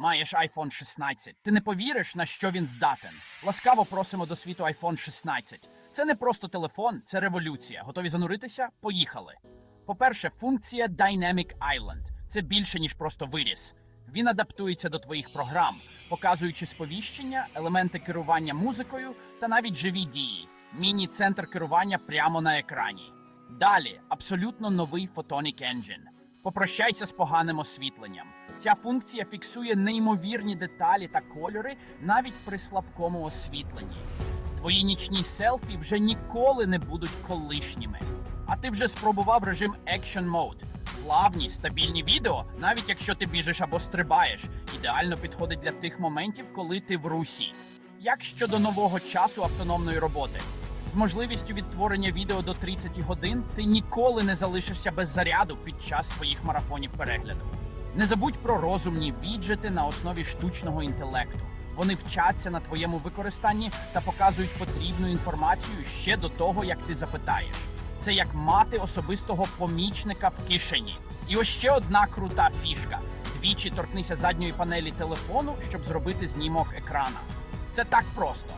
Маєш iPhone 16. Ти не повіриш, на що він здатен. Ласкаво просимо до світу iPhone 16. Це не просто телефон, це революція. Готові зануритися? Поїхали. По-перше, функція Dynamic Island. Це більше, ніж просто виріс. Він адаптується до твоїх програм, показуючи сповіщення, елементи керування музикою та навіть живі дії. Міні-центр керування прямо на екрані. Далі абсолютно новий Photonic Engine. Попрощайся з поганим освітленням. Ця функція фіксує неймовірні деталі та кольори навіть при слабкому освітленні. Твої нічні селфі вже ніколи не будуть колишніми. А ти вже спробував режим Action Mode. Плавні, стабільні відео, навіть якщо ти біжиш або стрибаєш, ідеально підходить для тих моментів, коли ти в русі. Як щодо нового часу автономної роботи? З можливістю відтворення відео до 30 годин ти ніколи не залишишся без заряду під час своїх марафонів перегляду. Не забудь про розумні віджити на основі штучного інтелекту. Вони вчаться на твоєму використанні та показують потрібну інформацію ще до того, як ти запитаєш. Це як мати особистого помічника в кишені. І ось ще одна крута фішка: двічі торкнися задньої панелі телефону, щоб зробити знімок екрана. Це так просто.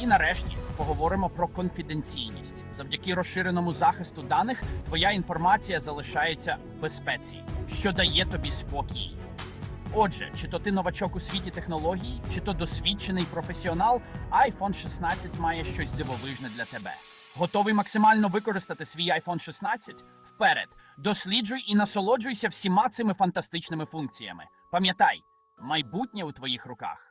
І нарешті поговоримо про конфіденційність. Завдяки розширеному захисту даних твоя інформація залишається в безпеці, що дає тобі спокій. Отже, чи то ти новачок у світі технологій, чи то досвідчений професіонал, iPhone 16 має щось дивовижне для тебе. Готовий максимально використати свій iPhone 16? Вперед! Досліджуй і насолоджуйся всіма цими фантастичними функціями. Пам'ятай, майбутнє у твоїх руках.